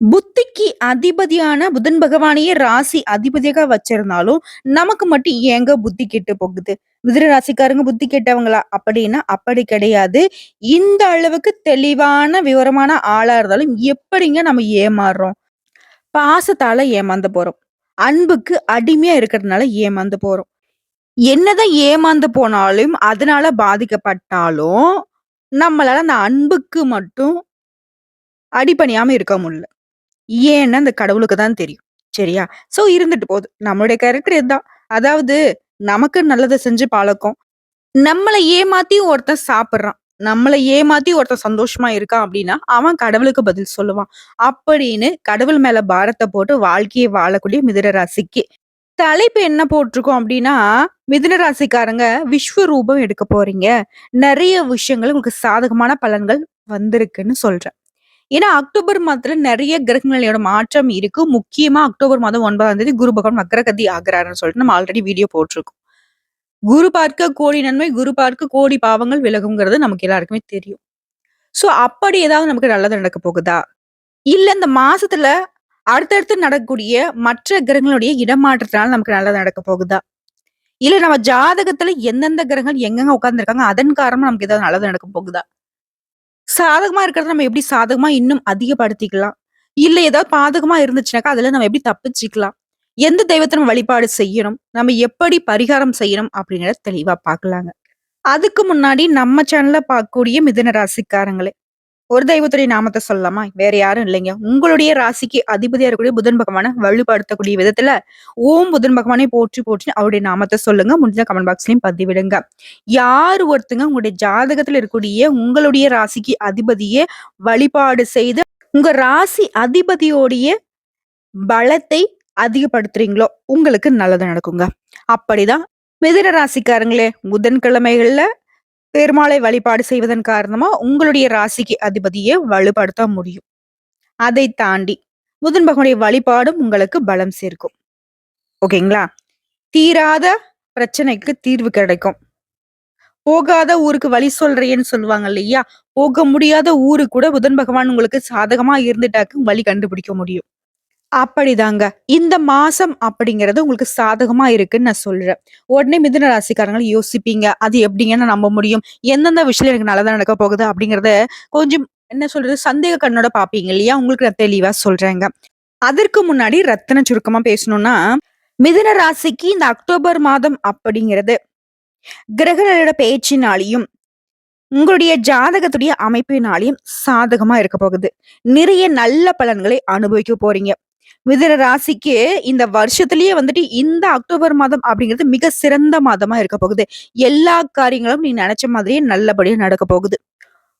புத்திக்கு அதிபதியான புதன் பகவானையே ராசி அதிபதியாக வச்சிருந்தாலும், நமக்கு மட்டும் ஏங்க புத்தி கெட்டு போகுது? மிதிர ராசிக்காரங்க புத்தி கெட்டவங்களா? அப்படின்னா அப்படி கிடையாது. இந்த அளவுக்கு தெளிவான, விவரமான ஆளா இருந்தாலும் எப்படிங்க நம்ம ஏமாறுறோம்? பாசத்தால ஏமாந்து போறோம். அன்புக்கு அடிமையா இருக்கிறதுனால ஏமாந்து போறோம். என்னதான் ஏமாந்து போனாலும், அதனால பாதிக்கப்பட்டாலும், நம்மளால அந்த அன்புக்கு மட்டும் அடிபணியாம இருக்க முடியல. ஏன்னா, அந்த கடவுளுக்கு தான் தெரியும். சரியா? சோ இருந்துட்டு போகுது. நம்மளுடைய கேரக்டர் இதுதான். அதாவது நமக்கு நல்லதை செஞ்சு பழக்கம். நம்மளை ஏமாத்தி ஒருத்தன் சாப்பிட்றான் நம்மளை ஏமாத்தி ஒருத்தன் சந்தோஷமா இருக்கான் அப்படின்னா, அவன் கடவுளுக்கு பதில் சொல்லுவான். அப்படின்னு கடவுள் மேல பாரத்தை போட்டு வாழ்க்கையை வாழக்கூடிய மிதுன ராசிக்கு. தலைப்பு என்ன போட்டிருக்கோம் அப்படின்னா, மிதுன ராசிக்காரங்க விஸ்வரூபம் எடுக்க போறீங்க. நிறைய விஷயங்கள் உங்களுக்கு சாதகமான பலன்கள் வந்திருக்குன்னு சொல்றேன். ஏன்னா, அக்டோபர் மாதத்துல நிறைய கிரகங்களோட மாற்றம் இருக்கு. முக்கியமா அக்டோபர் மாதம் ஒன்பதாம் தேதி குரு பகவான் வக்ரகதி ஆகிறாருன்னு சொல்லிட்டு நம்ம ஆல்ரெடி வீடியோ போட்டிருக்கோம். குரு பார்க்க கோடி நன்மை, குரு பார்க்க கோடி பாவங்கள் விலகுங்கிறது நமக்கு எல்லாருக்குமே தெரியும். சோ அப்படி ஏதாவது நமக்கு நல்லது நடக்க போகுதா? இல்ல இந்த மாசத்துல அடுத்தடுத்து நடக்கக்கூடிய மற்ற கிரகங்களுடைய இடமாற்றத்தினால நமக்கு நல்லது நடக்க போகுதா? இல்ல நம்ம ஜாதகத்துல எந்தெந்த கிரகங்கள் எங்கெங்க உட்கார்ந்துருக்காங்க அதன் காரணமா நமக்கு ஏதாவது நல்லது நடக்க போகுதா? சாதகமா இருக்கிறத நம்ம எப்படி சாதகமா இன்னும் அதிகப்படுத்திக்கலாம்? இல்ல ஏதாவது பாதகமா இருந்துச்சுனாக்கா, அதுல நம்ம எப்படி தப்பிச்சுக்கலாம்? எந்த தெய்வத்தை நம்ம வழிபாடு செய்யணும்? நம்ம எப்படி பரிகாரம் செய்யணும்? அப்படிங்கிறத தெளிவா பார்க்கலாங்க. அதுக்கு முன்னாடி நம்ம சேனல்ல பார்க்கக்கூடிய மிதன ராசிக்காரங்களே, ஒரு தெய்வத்துடைய நாமத்தை சொல்லலாமா? வேற யாரும் இல்லைங்க. உங்களுடைய ராசிக்கு அதிபதியா இருக்கக்கூடிய புதன் பகவான வலுப்படுத்தக்கூடிய விதத்துல, ஓம் புதன் பகவானே போற்றி போற்றி அவருடைய நாமத்தை சொல்லுங்க. முடிஞ்ச கமெண்ட் பாக்ஸ்லயும் பதிவிடுங்க. யார் ஒருத்தங்க உங்களுடைய ஜாதகத்துல இருக்கக்கூடிய உங்களுடைய ராசிக்கு அதிபதியே வழிபாடு செய்து, உங்க ராசி அதிபதியோடைய பலத்தை அதிகப்படுத்துறீங்களோ, உங்களுக்கு நல்லது நடக்குங்க. அப்படிதான் மிதுன ராசிக்காரங்களே, புதன்கிழமைகள்ல பெருமாளை வழிபாடு செய்வதன் காரணமா உங்களுடைய ராசிக்கு அதிபதியை வலுப்படுத்த முடியும். அதை தாண்டி புதன் பகவானுடைய வழிபாடும் உங்களுக்கு பலம் சேர்க்கும். ஓகேங்களா? தீராத பிரச்சனைக்கு தீர்வு கிடைக்கும். போகாத ஊருக்கு வழி சொல்றேன்னு சொல்லுவாங்க இல்லையா? போக முடியாத ஊரு கூட புதன் பகவான் உங்களுக்கு சாதகமா இருந்துட்டாக்கு வழி கண்டுபிடிக்க முடியும். அப்படிதாங்க. இந்த மாசம் அப்படிங்கிறது உங்களுக்கு சாதகமா இருக்குன்னு நான் சொல்றேன். உடனே மிதுன ராசிக்காரங்களை யோசிப்பீங்க. அது எப்படிங்கன்னு நம்ப முடியும்? எந்தெந்த விஷயம் எனக்கு நல்லதா நடக்க போகுது அப்படிங்கறத கொஞ்சம் என்ன சொல்றது? சந்தேக கண்ணோட பார்ப்பீங்க இல்லையா? உங்களுக்கு நான் தெளிவா சொல்றேங்க. அதற்கு முன்னாடி ரத்தன சுருக்கமா பேசணும்னா, மிதுன ராசிக்கு இந்த அக்டோபர் மாதம் அப்படிங்கிறது கிரகங்களோட பேச்சினாலேயும், உங்களுடைய ஜாதகத்துடைய அமைப்பினாலேயும் சாதகமா இருக்க போகுது. நிறைய நல்ல பலன்களை அனுபவிக்க போறீங்க. மிதுன ராசிக்கு இந்த வருஷத்துலயே வந்துட்டு இந்த அக்டோபர் மாதம் அப்படிங்கிறது மிக சிறந்த மாதமா இருக்க போகுது. எல்லா காரியங்களும் நீ நினைச்ச மாதிரியே நல்லபடியா நடக்க போகுது.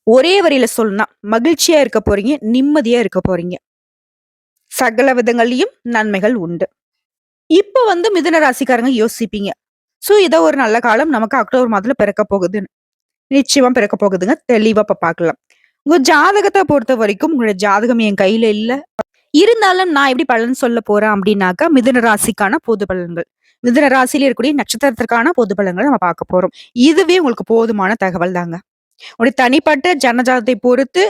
ஒரே வரியில சொல்லணும்னா, மகிழ்ச்சியா இருக்க போறீங்க. நிம்மதியா இருக்க போறீங்க. சகல விதங்கள்லயும் நன்மைகள் உண்டு. இப்ப வந்து மிதுன ராசிக்காரங்க யோசிப்பீங்க. சோ இதோ ஒரு நல்ல காலம் நமக்கு அக்டோபர் மாதத்துல பிறக்க போகுதுன்னு. நிச்சயமா பிறக்க போகுதுங்க. தெளிவா இப்ப பார்க்கலாம். உங்க பொறுத்த வரைக்கும் உங்களோட ஜாதகம் என் கையில இல்ல. இருந்தாலும் நான் எப்படி பலன் சொல்ல போறேன் அப்படின்னாக்கா, மிதுன ராசிக்கான பொது பலன்கள். மிதுன ராசியில இருக்கக்கூடிய நட்சத்திரத்திற்கான பொது பலன்கள் நம்ம பார்க்க போறோம். இதுவே உங்களுக்கு போதுமான தகவல் தாங்க. உடைய தனிப்பட்ட ஜனஜாதத்தை பொறுத்து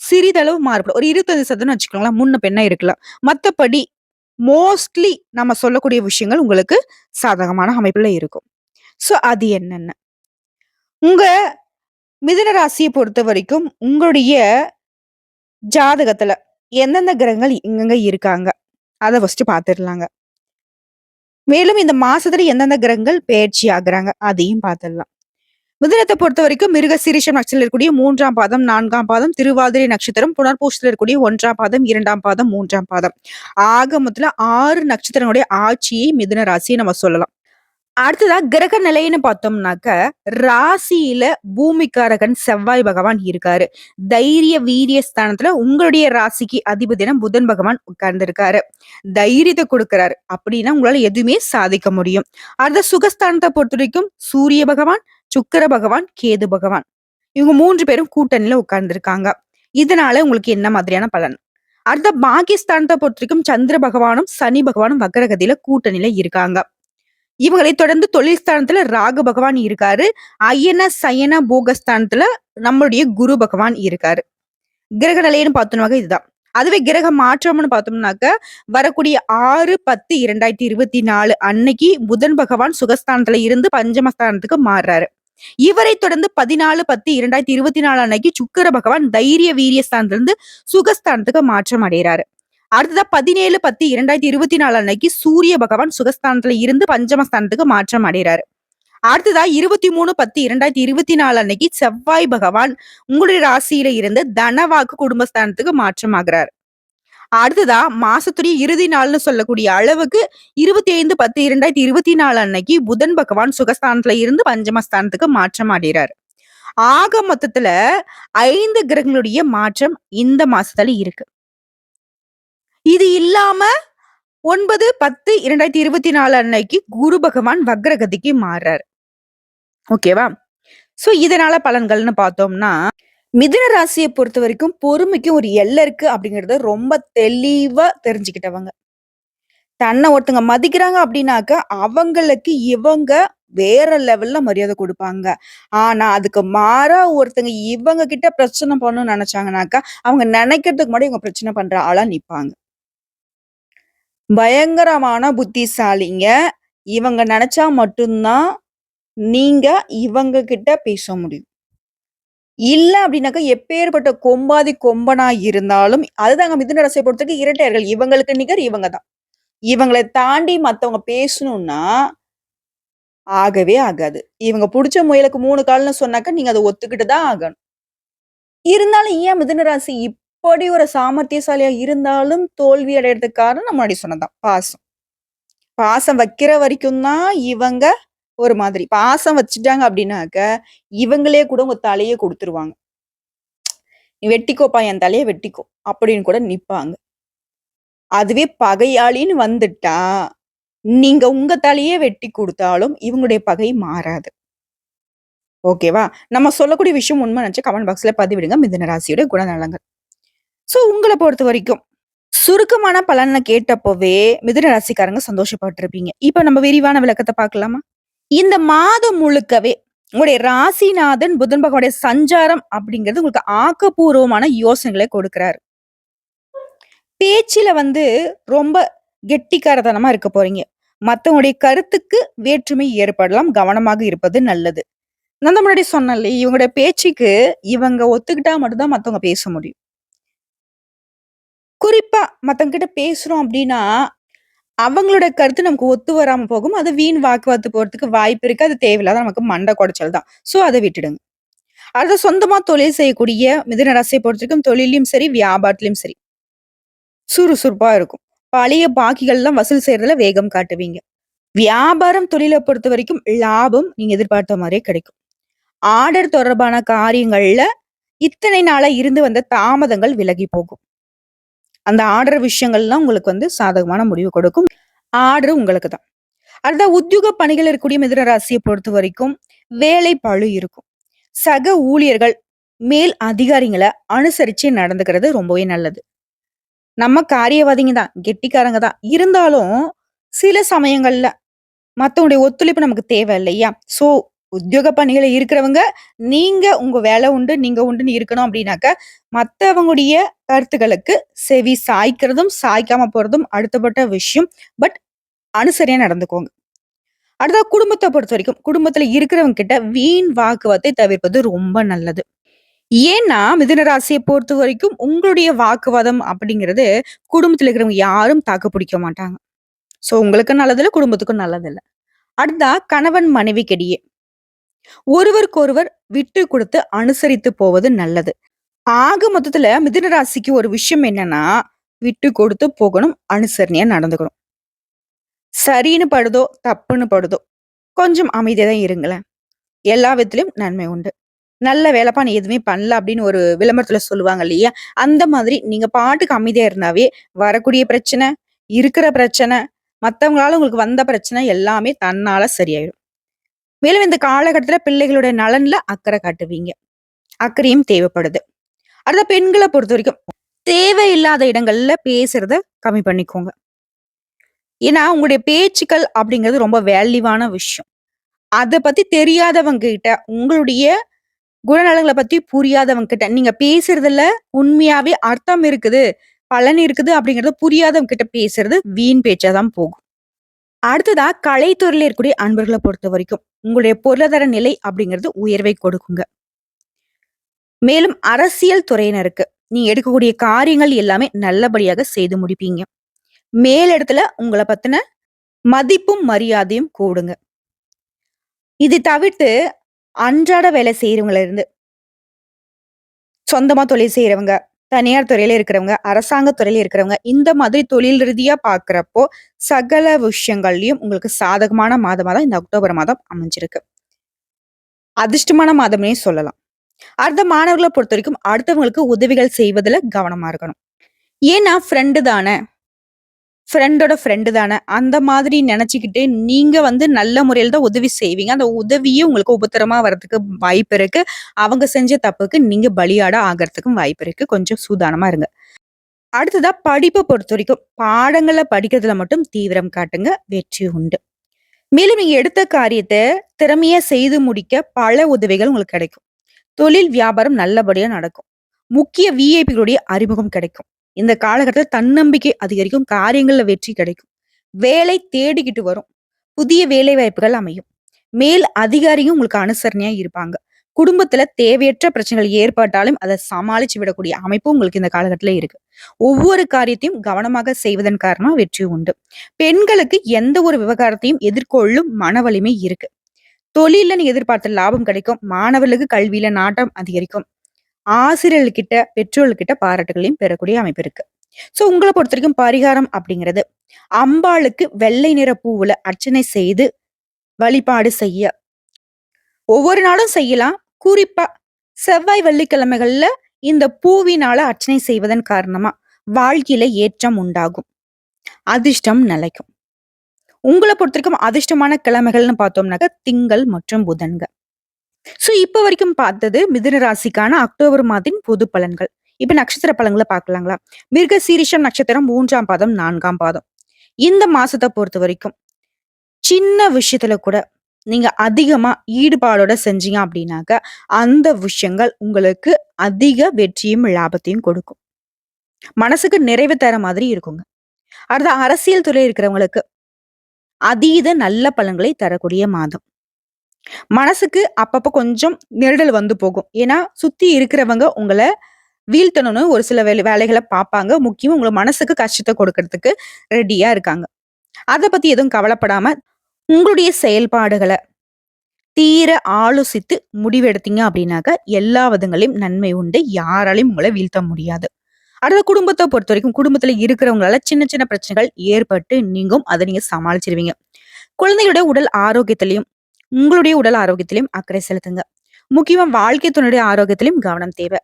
சிறிதளவு மாறுபடும். ஒரு 25% வச்சுக்கோங்களேன். முன்ன பெண்ணா இருக்கலாம். மற்றபடி மோஸ்ட்லி நம்ம சொல்லக்கூடிய விஷயங்கள் உங்களுக்கு சாதகமான அமைப்புல இருக்கும். ஸோ அது என்னென்ன? உங்க மிதுன பொறுத்த வரைக்கும் உங்களுடைய ஜாதகத்துல எந்தெந்த கிரகங்கள் எங்கெங்க இருக்காங்க? அத ஃபர்ஸ்ட் பார்த்துடலாங்க. மேலும் இந்த மாசத்துல எந்தெந்த கிரகங்கள் பயிற்சி ஆகுறாங்க? அதையும் பார்த்துடலாம். வரைக்கும் மிருக மிருகசீரிஷம் நட்சத்திரத்தில் இருக்கக்கூடிய மூன்றாம் பாதம், நான்காம் பாதம், திருவாதிரை நட்சத்திரம், புனர்பூசத்துல இருக்கக்கூடிய ஒன்றாம் பாதம், இரண்டாம் பாதம், மூன்றாம் பாதம். ஆக மொத்தத்தில் ஆறு நட்சத்திரங்களுடைய ஆட்சியை மிதுன ராசியை நம்ம சொல்லலாம். அடுத்ததா கிரக நிலைன்னு பார்த்தோம்னாக்க, ராசியில பூமிக்காரகன் செவ்வாய் பகவான் இருக்காரு. தைரிய வீரிய ஸ்தானத்துல உங்களுடைய ராசிக்கு அதிபதினா புதன் பகவான் உட்கார்ந்துருக்காரு தைரியத்தை கொடுக்கிறாரு அப்படின்னா உங்களால எதுவுமே சாதிக்க முடியும். அடுத்த சுகஸ்தானத்தை பொறுத்த வரைக்கும் சூரிய பகவான், சுக்கிர பகவான், கேது பகவான். இவங்க மூன்று பேரும் கூட்டணியில உட்கார்ந்துருக்காங்க இதனால உங்களுக்கு என்ன மாதிரியான பலன்? அடுத்த பாகிஸ்தானத்தை பொறுத்த வரைக்கும் சந்திர பகவானும், சனி பகவானும் வக்கரகதியில கூட்டணியில இருக்காங்க. இவங்களை தொடர்ந்து தொழில் ஸ்தானத்துல ராகு பகவான் இருக்காரு. அயன, சயன, போகஸ்தானத்துல நம்மளுடைய குரு பகவான் இருக்காரு. கிரக நிலைன்னு பார்த்தோம்னாக்க இதுதான். அதுவே கிரக மாற்றம்னு பார்த்தோம்னாக்க, வரக்கூடிய 6/10/2024 அன்னைக்கு புதன் பகவான் சுகஸ்தானத்துல இருந்து பஞ்சமஸ்தானத்துக்கு மாறுறாரு. இவரை தொடர்ந்து 14/10/2024 அன்னைக்கு சுக்கர பகவான் தைரிய வீரிய ஸ்தானத்திலிருந்து சுகஸ்தானத்துக்கு மாற்றம் அடைகிறாரு அடுத்ததா 17/10/2024 அன்னைக்கு சூரிய பகவான் சுகஸ்தானத்துல இருந்து பஞ்சமஸ்தானத்துக்கு மாற்றம் அடையறாரு. அடுத்ததா 23/10/2024 அன்னைக்கு செவ்வாய் பகவான் உங்களுடைய ராசியில இருந்து தனவாக்கு குடும்பஸ்தானத்துக்கு மாற்றமாகுறாரு. அடுத்ததா மாசத்துடைய இறுதி நாள்னு சொல்லக்கூடிய அளவுக்கு 25/10/2024 அன்னைக்கு புதன் பகவான் சுகஸ்தானத்துல இருந்து பஞ்சமஸ்தானத்துக்கு மாற்றம் அடையறாரு. ஆக மொத்தத்துல ஐந்து கிரகங்களுடைய மாற்றம் இந்த மாசத்துல இருக்கு. இது இல்லாம 9/10/2024 அன்னைக்கு குரு பகவான் வக்ரகதிக்கு மாறுறாரு. ஓகேவா? சோ இதனால பலன்கள்னு பார்த்தோம்னா, மிதுன பொறுத்த வரைக்கும் பொறுமைக்கும் ஒரு எல்லை இருக்கு அப்படிங்கறத ரொம்ப தெளிவா தெரிஞ்சுக்கிட்டவங்க. தன்னை ஒருத்தங்க மதிக்கிறாங்க அப்படின்னாக்க, அவங்களுக்கு இவங்க வேற லெவல்ல மரியாதை கொடுப்பாங்க ஆனா, அதுக்கு மாறா ஒருத்தங்க இவங்க கிட்ட பிரச்சனை பண்ணணும்னு நினைச்சாங்கனாக்கா அவங்க நினைக்கிறதுக்கு முன்னாடி இவங்க பிரச்சனை பண்ற ஆளா நிப்பாங்க. பயங்கரமான புத்திசாலிங்க. இவங்க நினைச்சா மட்டும் தான், நீங்க இவங்க கிட்ட பேச முடியும். இல்ல அப்படின்னாக்கா, எப்பேர்ப்பட்ட கொம்பாதி கொம்பனா இருந்தாலும் அதுதாங்க மிதுன ராசிய பொறுத்தவரைக்கும் இரட்டையர்கள். இவங்களுக்கு நிகர் இவங்க தான். இவங்களை தாண்டி மத்தவங்க பேசணும்னா ஆகவே ஆகாது. இவங்க புடிச்ச முயலுக்கு மூணு கால்னு சொன்னாக்க, நீங்க அதை ஒத்துக்கிட்டு தான் ஆகணும். இருந்தாலும் ஏன் மிதுன ராசி இப்படி ஒரு சாமர்த்தியசாலியா இருந்தாலும் தோல்வி அடையறதுக்கு காரணம் நான் முன்னாடி பாசம். பாசம் வைக்கிற வரைக்கும் தான் இவங்க ஒரு மாதிரி. பாசம் வச்சுட்டாங்க அப்படின்னாக்க, இவங்களே கூட உங்க தலையை கொடுத்துருவாங்க "நீ வெட்டிக்கோப்பா, என் தலையை வெட்டிக்கோ" அப்படின்னு கூட நிப்பாங்க. அதுவே பகையாளின்னு வந்துட்டா, நீங்க உங்க தலையே வெட்டி கொடுத்தாலும் இவங்களுடைய பகை மாறாது. ஓகேவா? நம்ம சொல்லக்கூடிய விஷயம் உண்மை நெனச்சா கமெண்ட் பாக்ஸ்ல பதிவிடுங்க. மிதன ராசியோட குணநலங்கள். சோ பொறுத்த வரைக்கும் சுருக்கமான பலனை கேட்டப்பவே மிதுன ராசிக்காரங்க சந்தோஷப்பட்டிருப்பீங்க இப்ப நம்ம விரிவான விளக்கத்தை பார்க்கலாமா? இந்த மாதம் முழுக்கவே உங்களுடைய ராசிநாதன் புதன் பகவானுடைய சஞ்சாரம் அப்படிங்கிறது உங்களுக்கு ஆக்கப்பூர்வமான யோசனைகளை கொடுக்கிறாரு. பேச்சில வந்து ரொம்ப கெட்டிக்காரத்தனமா இருக்க போறீங்க. மத்தவங்களுடைய கருத்துக்கு வேற்றுமை ஏற்படலாம். கவனமாக இருப்பது நல்லது. நான் தான் முன்னாடி சொன்னேன்ல, இவங்களுடைய பேச்சுக்கு இவங்க ஒத்துக்கிட்டா மட்டும்தான் மற்றவங்க மத்தவங்க பேச முடியும். மற்றவங்கிட்ட பேசுகிறோம் கிட்ட அப்படின்னா, அவங்களோட கருத்து நமக்கு ஒத்து வராமல் போகும். அது வீண் வாக்குவாத்து போகிறதுக்கு வாய்ப்பு இருக்கு. அது தேவையில்லாத நமக்கு மண்டை குடைச்சல் தான். ஸோ அதை விட்டுடுங்க. அடுத்து சொந்தமா தொழில் செய்யக்கூடிய மிதன ராசியை பொறுத்திருக்கும் தொழிலையும் சரி, வியாபாரத்துலையும் சரி. சுறுசுறுப்பாக இருக்கும். பழைய பாக்கிகள்லாம் வசூல் செய்யறதுல வேகம் காட்டுவீங்க. வியாபாரம், தொழிலை பொறுத்த வரைக்கும் லாபம் நீங்க எதிர்பார்த்த மாதிரியே கிடைக்கும். ஆர்டர் தொடர்பான காரியங்கள்ல இத்தனை நாளா இருந்து வந்த தாமதங்கள் விலகி போகும். அந்த ஆர்டர் விஷயங்கள்லாம் உங்களுக்கு வந்து சாதகமான முடிவு கொடுக்கும். ஆர்டர் உங்களுக்கு தான். அடுத்த உத்தியோக பணிகள் இருக்கக்கூடிய மிதுன பொறுத்த வரைக்கும் வேலை பழு இருக்கும். சக ஊழியர்கள், மேல் அதிகாரிகளை அனுசரிச்சு நடந்துக்கிறது ரொம்பவே நல்லது. நம்ம காரியவாதிங்க தான். கெட்டிக்காரங்க தான். இருந்தாலும் சில சமயங்கள்ல மற்றவங்களுடைய ஒத்துழைப்பு நமக்கு தேவை இல்லையா? ஸோ உத்தியோக பணியில இருக்கிறவங்க, நீங்க உங்க வேலை உண்டு, நீங்க உண்டுன்னு இருக்கணும் அப்படின்னாக்க, மற்றவங்களுடைய கருத்துக்களுக்கு செவி சாய்க்கிறதும், சாய்க்காம போறதும் அடுத்தப்பட்ட விஷயம். பட் அனுசரியா நடந்துக்கோங்க. அடுத்தா குடும்பத்தை பொறுத்த வரைக்கும் குடும்பத்துல இருக்கிறவங்க கிட்ட வீண் வாக்குவாதத்தை தவிர்ப்பது ரொம்ப நல்லது. ஏன்னா, மிதுன பொறுத்த வரைக்கும் உங்களுடைய வாக்குவாதம் அப்படிங்கிறது குடும்பத்தில் இருக்கிறவங்க யாரும் தாக்கு பிடிக்க மாட்டாங்க. சோ உங்களுக்கும் நல்லதில்லை குடும்பத்துக்கும் நல்லதில்லை அடுத்தா கணவன் மனைவிக்கிடையே ஒருவருக்கொருவர் விட்டு கொடுத்து அனுசரித்து போவது நல்லது. ஆக மொத்தத்துல மிதுன ராசிக்கு ஒரு விஷயம் என்னன்னா, விட்டு கொடுத்து போகணும். அனுசரணையா நடந்துக்கணும். சரின்னு படுதோ, தப்புன்னு படுதோ, கொஞ்சம் அமைதியா தான் இருங்களேன். எல்லா விதத்திலயும் நன்மை உண்டு. "நல்ல வேலைப்பா, நீ எதுவுமே பண்ணல" அப்படின்னு ஒரு விளம்பரத்துல சொல்லுவாங்க இல்லையா? அந்த மாதிரி நீங்க பாட்டுக்கு அமைதியா இருந்தாவே, வரக்கூடிய பிரச்சனை, இருக்கிற பிரச்சனை, மற்றவங்களால உங்களுக்கு வந்த பிரச்சனை எல்லாமே தன்னால சரியாயிடும். மேலும் இந்த காலகட்டத்துல பிள்ளைகளுடைய நலன்ல அக்கறை காட்டுவீங்க. அக்கறையும் தேவைப்படுது. அடுத்த பெண்கள பொறுத்தவரைக்கும், தேவையில்லாத இடங்கள்ல பேசுறத கம்மி பண்ணிக்கோங்க. ஏன்னா, உங்களுடைய பேச்சுக்கள் அப்படிங்கிறது ரொம்ப வேல்யூவான விஷயம். அதை பத்தி தெரியாதவங்க கிட்ட, உங்களுடைய குணநலங்களை பத்தி புரியாதவங்க கிட்ட, நீங்க பேசுறதுல உண்மையாவே அர்த்தம் இருக்குது. பலன் இருக்குது அப்படிங்கறத புரியாதவங்க கிட்ட பேசுறது வீண் பேச்சாதான் போகும். அடுத்ததா கலைத்துறையில் இருக்கக்கூடிய அன்பர்களை பொறுத்த வரைக்கும் உங்களுடைய பொருளாதார நிலை அப்படிங்கிறது உயர்வை கொடுக்குங்க. மேலும் அரசியல் துறையினருக்கு, நீங்க எடுக்கக்கூடிய காரியங்கள் எல்லாமே நல்லபடியாக செய்து முடிப்பீங்க. மேலிடத்துல உங்களை பத்தின மதிப்பும், மரியாதையும் கூடுங்க. இது தவிர்த்து அன்றாட வேலை செய்யறவங்கள இருந்து சொந்தமா தொழில் செய்யறவங்க தனியார் துறையில இருக்கிறவங்க, அரசாங்க துறையில இருக்கிறவங்க, இந்த மாதிரி தொழில் ரீதியா பாக்குறப்போ சகல விஷயங்கள்லயும் உங்களுக்கு சாதகமான மாதமா தான் இந்த அக்டோபர் மாதம் அமைஞ்சிருக்கு. அதிர்ஷ்டமான மாதம்னே சொல்லலாம். அடுத்த மாணவர்களை பொறுத்த வரைக்கும் அடுத்தவங்களுக்கு உதவிகள் செய்வதுல கவனமா இருக்கணும். ஏன்னா ஃப்ரெண்டு தானே ஃப்ரெண்டோட ஃப்ரெண்டு தானே அந்த மாதிரி நினச்சிக்கிட்டு நீங்கள் வந்து நல்ல முறையில் தான் உதவி செய்வீங்க. அந்த உதவியும் உங்களுக்கு உபத்திரமா வரதுக்கு வாய்ப்பு இருக்கு. அவங்க செஞ்ச தப்புக்கு நீங்கள் பலியாட ஆகிறதுக்கும் வாய்ப்பு இருக்கு. கொஞ்சம் சூதானமாக இருங்க. அடுத்ததா பொறுத்த வரைக்கும் பாடங்களை படிக்கிறதுல மட்டும் தீவிரம் காட்டுங்க. வெற்றி உண்டு. மேலும் நீங்கள் எடுத்த காரியத்தை திறமையாக செய்து முடிக்க பல உதவிகள் உங்களுக்கு கிடைக்கும். தொழில், வியாபாரம் நல்லபடியாக நடக்கும். முக்கிய விஐபிகளுடைய அறிமுகம் கிடைக்கும். இந்த காலகட்டத்தில் தன்னம்பிக்கை அதிகரிக்கும். காரியங்கள்ல வெற்றி கிடைக்கும். வேலை தேடிக்கிட்டு வரும். புதிய வேலை வாய்ப்புகள் அமையும். மேல் அதிகாரியும் உங்களுக்கு அனுசரணையா இருப்பாங்க. குடும்பத்துல தேவையற்ற பிரச்சனைகள் ஏற்பட்டாலும் அதை சமாளிச்சு விடக்கூடிய அமைப்பு உங்களுக்கு இந்த காலகட்டத்தில் இருக்கு. ஒவ்வொரு காரியத்தையும் கவனமாக செய்வதன் காரணமா வெற்றி உண்டு. பெண்களுக்கு எந்த ஒரு விவகாரத்தையும் எதிர்கொள்ளும் மன வலிமை இருக்கு. தொழில நீ எதிர்பார்த்த லாபம் கிடைக்கும். மாணவர்களுக்கு கல்வியில நாட்டம் அதிகரிக்கும். ஆசிரியர்கிட்ட பெற்றோர்கிட்ட பாராட்டுகளையும் பெறக்கூடிய அமைப்பு இருக்கு. ஸோ உங்களை பொறுத்த வரைக்கும் பரிகாரம் அப்படிங்கிறது, அம்பாளுக்கு வெள்ளை நிற பூவுல அர்ச்சனை செய்து வழிபாடு செய்ய ஒவ்வொரு நாளும் செய்யலாம். குறிப்பா செவ்வாய், வெள்ளிக்கிழமைகள்ல இந்த பூவினால அர்ச்சனை செய்வதன் காரணமா வாழ்க்கையில ஏற்றம் உண்டாகும். அதிர்ஷ்டம் நிலைக்கும். உங்கள பொறுத்தவரைக்கும் அதிர்ஷ்டமான கிழமைகள்னு பார்த்தோம்னாக்க, திங்கள் மற்றும் புதன்கள் ஸோ இப்ப வரைக்கும் பார்த்தது மிதுன ராசிக்கான அக்டோபர் மாதத்தின் பொது பலன்கள். இப்ப நட்சத்திர பலன்களை பார்க்கலாங்களா? மிருகசீரிஷம் நட்சத்திரம் மூன்றாம் பாதம், நான்காம் பாதம். இந்த மாசத்தை பொறுத்த வரைக்கும் சின்ன விஷயத்துல கூட நீங்க அதிகமா ஈடுபாடோட செஞ்சீங்க அப்படின்னாக்க, அந்த விஷயங்கள் உங்களுக்கு அதிக வெற்றியும், லாபத்தையும் கொடுக்கும். மனசுக்கு நிறைவு தர மாதிரி இருக்குங்க. அடுத்த அரசியல் துறையில இருக்கிறவங்களுக்கு, அதீத நல்ல பலன்களை தரக்கூடிய மாதம். மனசுக்கு அப்பப்ப கொஞ்சம் நெருடல் வந்து போகும். ஏன்னா, சுத்தி இருக்கிறவங்க உங்களை வீழ்த்தணும்னு ஒரு சில வேலை வேலைகளை பார்ப்பாங்க. முக்கியமா உங்களை மனசுக்கு கஷ்டத்தை கொடுக்கறதுக்கு ரெடியா இருக்காங்க. அதை பத்தி எதுவும் கவலைப்படாம, உங்களுடைய செயல்பாடுகளை தீர ஆலோசித்து முடிவெடுத்தீங்க அப்படின்னாக்க, எல்லா விதங்களையும் நன்மை உண்டு. யாராலையும் உங்களை வீழ்த்த முடியாது. அடுத்த குடும்பத்தை பொறுத்த வரைக்கும் குடும்பத்துல இருக்கிறவங்களால சின்ன சின்ன பிரச்சனைகள் ஏற்பட்டு நீங்கும். அதை நீங்க சமாளிச்சிருவீங்க குழந்தைகளோட உடல் ஆரோக்கியத்திலையும் உங்களுடைய உடல் ஆரோக்கியத்திலையும் அக்கறை செலுத்துங்க. முக்கியமா வாழ்க்கை துணையுடைய ஆரோக்கியத்திலயும் கவனம் தேவை.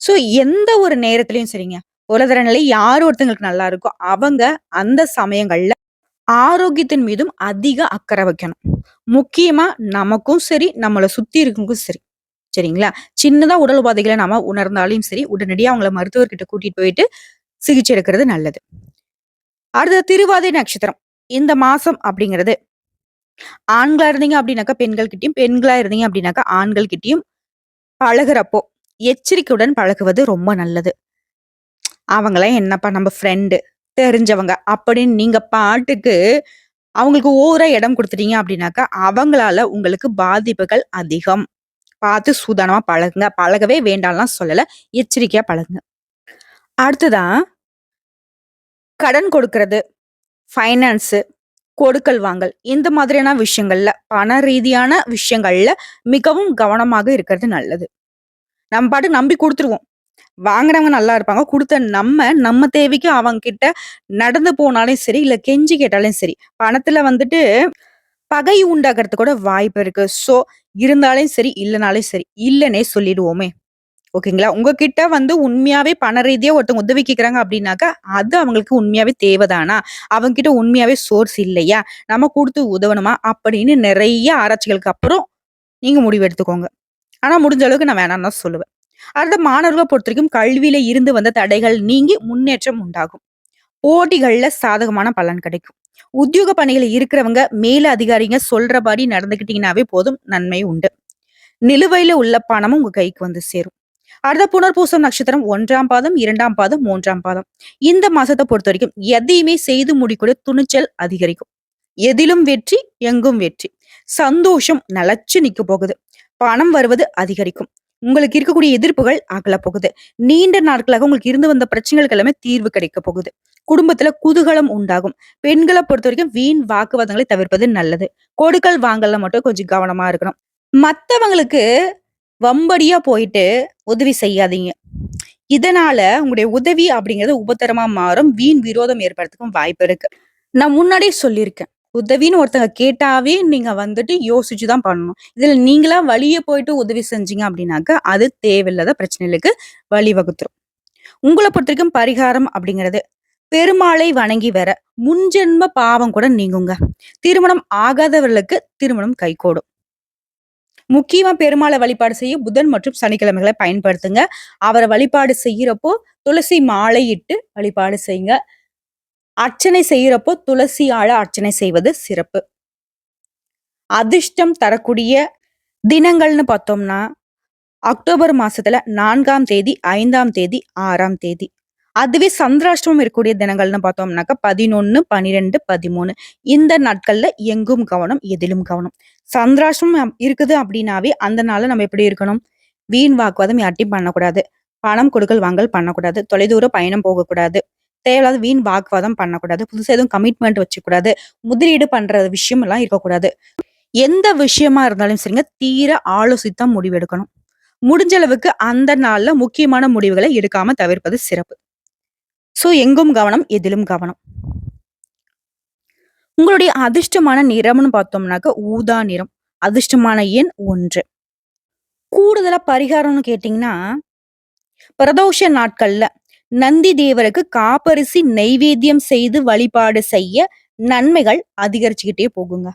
ஸோ எந்த ஒரு நேரத்திலையும் சரிங்க, பொருளாதார நிலை யார் ஒருத்தங்களுக்கு நல்லா இருக்கோ, அவங்க அந்த சமயங்கள்ல ஆரோக்கியத்தின் மீதும் அதிக அக்கறை வைக்கணும். முக்கியமா நமக்கும் சரி, நம்மளை சுத்தி இருக்கவங்களுக்கும் சரி. சரிங்களா? சின்னதா உடல் உபாதைகளை நாம உணர்ந்தாலும் சரி, உடனடியா அவங்கள மருத்துவர்கிட்ட கூட்டிட்டு போயிட்டு சிகிச்சை எடுக்கிறது நல்லது. அடுத்த திருவாதிரை நட்சத்திரம். இந்த மாசம் அப்படிங்கிறது, ஆண்களா இருந்தீங்க அப்படின்னாக்கா பெண்கள்கிட்டயும் பெண்களா இருந்தீங்க அப்படின்னாக்கா ஆண்கள் கிட்டயும் பழகுறப்போ, எச்சரிக்கையுடன் பழகுவது ரொம்ப நல்லது. அவங்கள என்னப்பா நம்ம ஃப்ரெண்டு, தெரிஞ்சவங்க அப்படின்னு நீங்க பாட்டுக்கு அவங்களுக்கு ஓவரா இடம் கொடுத்துட்டீங்க அப்படின்னாக்கா, அவங்களால உங்களுக்கு பாதிப்புகள் அதிகம். பார்த்து சூதானமா பழகுங்க. பழகவே வேண்டாம்லாம் சொல்லல. எச்சரிக்கையா பழகுங்க. அடுத்ததா கடன் கொடுக்கறது ஃபைனான்ஸு, கொடுக்கல் வாங்கல் இந்த மாதிரியான விஷயங்கள்ல, பண ரீதியான விஷயங்கள்ல மிகவும் கவனமாக இருக்கிறது நல்லது. நம்ம பாட்டு நம்பி கொடுத்துருவோம் வாங்குனவங்க நல்லா இருப்பாங்க. கொடுத்த நம்ம, நம்ம தேவைக்கு அவங்க கிட்ட நடந்து போனாலும் சரி, இல்ல கெஞ்சி கேட்டாலும் சரி, பணத்துல வந்துட்டு பகை உண்டாகிறது கூட வாய்ப்பு இருக்கு. ஸோ இருந்தாலும் சரி, இல்லைனாலும் சரி, இல்லைன்னே சொல்லிடுவோமே. ஓகேங்களா? உங்ககிட்ட வந்து உண்மையாவே பண ரீதியா ஒருத்தவங்க உதவி கேட்கறாங்க அப்படின்னாக்கா, அது அவங்களுக்கு உண்மையாவே தேவைதானா அவங்க கிட்ட உண்மையாவே சோர்ஸ் இல்லையா? நம்ம கொடுத்து உதவணுமா? அப்படின்னு நிறைய ஆராய்ச்சிகளுக்கு அப்புறம் நீங்க முடிவு எடுத்துக்கோங்க. ஆனா முடிஞ்ச அளவுக்கு நான் வேணான்னு தான் சொல்லுவேன். மாணவர்களை பொறுத்த வரைக்கும் கல்வியில இருந்து வந்த தடைகள் நீங்கி முன்னேற்றம் உண்டாகும். போட்டிகள்ல சாதகமான பலன் கிடைக்கும். உத்தியோக பணியில இருக்கிறவங்க, மேல அதிகாரிங்க சொல்றபடி நடந்துக்கிட்டீங்கன்னாவே போதும், நன்மை உண்டு. நிலுவையில உள்ள பணமும் உங்க கைக்கு வந்து சேரும். அடுத்த புனர்பூசம் நட்சத்திரம் ஒன்றாம் பாதம் இரண்டாம் பாதம் மூன்றாம் பாதம். இந்த மாசத்தை பொறுத்த வரைக்கும் எதையுமே செய்து முடிக்கூடிய துணிச்சல் அதிகரிக்கும். எதிலும் வெற்றி எங்கும் வெற்றி. சந்தோஷம் நலச்சு நிக்க போகுது. பணம் வருவது அதிகரிக்கும். உங்களுக்கு இருக்கக்கூடிய எதிர்ப்புகள் அகல போகுது. நீண்ட நாட்களாக உங்களுக்கு இருந்து வந்த பிரச்சனைகளுக்கு எல்லாமே தீர்வு கிடைக்க போகுது. குடும்பத்துல குதூகலம் உண்டாகும். பெண்களை பொறுத்த வரைக்கும் வீண் வாக்குவாதங்களை தவிர்ப்பது நல்லது. கொடுக்கல் வாங்கல மட்டும் கொஞ்சம் கவனமா இருக்கணும். மத்தவங்களுக்கு வம்படியா போயிட்டு உதவி செய்யாதீங்க. இதனால உங்களுடைய உதவி அப்படிங்கிறது உபத்தரமா மாறும். வீண் விரோதம் ஏற்படுறதுக்கும் வாய்ப்பு இருக்கு. நான் முன்னாடியே சொல்லியிருக்கேன். உதவின்னு ஒருத்தங்க கேட்டாவே நீங்க வந்துட்டு யோசிச்சு தான் பண்ணணும். இதுல நீங்களா வழிய போயிட்டு உதவி செஞ்சீங்க அப்படின்னாக்க அது தேவையில்லாத பிரச்சனைகளுக்கு வழிவகுத்துரும். உங்களை பொறுத்த வரைக்கும் பரிகாரம் அப்படிங்கிறது பெருமாளை வணங்கி வர முன்ஜென்ம பாவம் கூட நீங்குங்க. திருமணம் ஆகாதவர்களுக்கு திருமணம் கைகூடும். முக்கியமாக பெருமாளை வழிபாடு செய்ய புதன் மற்றும் சனிக்கிழமைகளை பயன்படுத்துங்க. அவரை வழிபாடு செய்கிறப்போ துளசி மாலை இட்டு வழிபாடு செய்யுங்க. அர்ச்சனை செய்கிறப்போ துளசி ஆழ அர்ச்சனை செய்வது சிறப்பு. அதிர்ஷ்டம் தரக்கூடிய தினங்கள்னு பார்த்தோம்னா அக்டோபர் மாசத்துல நான்காம் தேதி ஐந்தாம் தேதி ஆறாம் தேதி. அதுவே சந்திராஷ்டமம் இருக்கக்கூடிய தினங்கள்னு பார்த்தோம்னாக்கா பதினொன்னு பனிரெண்டு பதிமூணு. இந்த நாட்கள்ல எங்கும் கவனம் எதிலும் கவனம். சந்திராஷ்டமம் இருக்குது அப்படின்னாவே அந்த நாள்ல நம்ம எப்படி இருக்கணும்? வீண் வாக்குவாதம் யார்ட்டையும் பண்ணக்கூடாது. பணம் கொடுக்கல் வாங்கல் பண்ணக்கூடாது. தொலைதூர பயணம் போகக்கூடாது. தேவையில்லாத வீண் வாக்குவாதம் பண்ணக்கூடாது. புதுசாக எதுவும் கமிட்மெண்ட் வச்சுக்கூடாது. முதலீடு பண்ற விஷயம் எல்லாம் இருக்கக்கூடாது. எந்த விஷயமா இருந்தாலும் சரிங்க தீர ஆலோசித்தான் முடிவெடுக்கணும். முடிஞ்ச அளவுக்கு அந்த நாள்ல முக்கியமான முடிவுகளை எடுக்காம தவிர்ப்பது சிறப்பு. சோ எங்கும் கவனம் எதிலும் கவனம். உங்களுடைய அதிர்ஷ்டமான நிறம்னு பார்த்தோம்னாக்க ஊதா நிறம். அதிர்ஷ்டமான எண் ஒன்று. கூடுதலா பரிகாரம்னு கேட்டீங்கன்னா பிரதோஷ நாட்கள்ல நந்தி தேவருக்கு காப்பரிசி நைவேத்தியம் செய்து வழிபாடு செய்ய நன்மைகள் அதிகரிச்சுக்கிட்டே போகுங்க.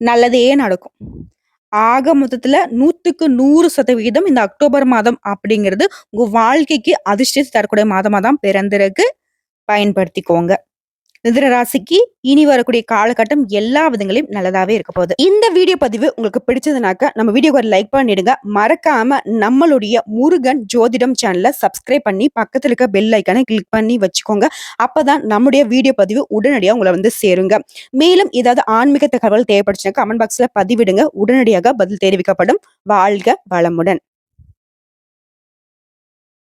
நல்லதே நடக்கும். ஆக மொத்தத்துல நூத்துக்கு நூறு சதவிகிதம் இந்த அக்டோபர் மாதம் அப்படிங்கிறது உங்க வாழ்க்கைக்கு அதிர்ஷ்டத்தை தரக்கூடிய மாதமா தான் பிறந்திருக்கு. பயன்படுத்திக்கோங்க. மிதுன ராசிக்கு இனி வரக்கூடிய காலகட்டம் எல்லா விதங்களையும் நல்லதாவே இருக்க போகுது. இந்த வீடியோ பதிவு உங்களுக்கு பிடிச்சதுனாக்க நம்ம வீடியோக்கு ஒரு லைக் பண்ணிடுங்க மறக்காம நம்மளுடைய முருகன் ஜோதிடம் சேனலை சப்ஸ்கிரைப் பண்ணி பக்கத்தில் இருக்க பெல் ஐக்கானை கிளிக் பண்ணி வச்சுக்கோங்க. அப்பதான் நம்முடைய வீடியோ பதிவு உடனடியாக உங்களை வந்து சேருங்க. மேலும் ஏதாவது ஆன்மீக தகவல் தேவைப்படுச்சுன்னா கமெண்ட் பாக்ஸ்ல பதிவிடுங்க. உடனடியாக பதில் தெரிவிக்கப்படும். வாழ்க வளமுடன்.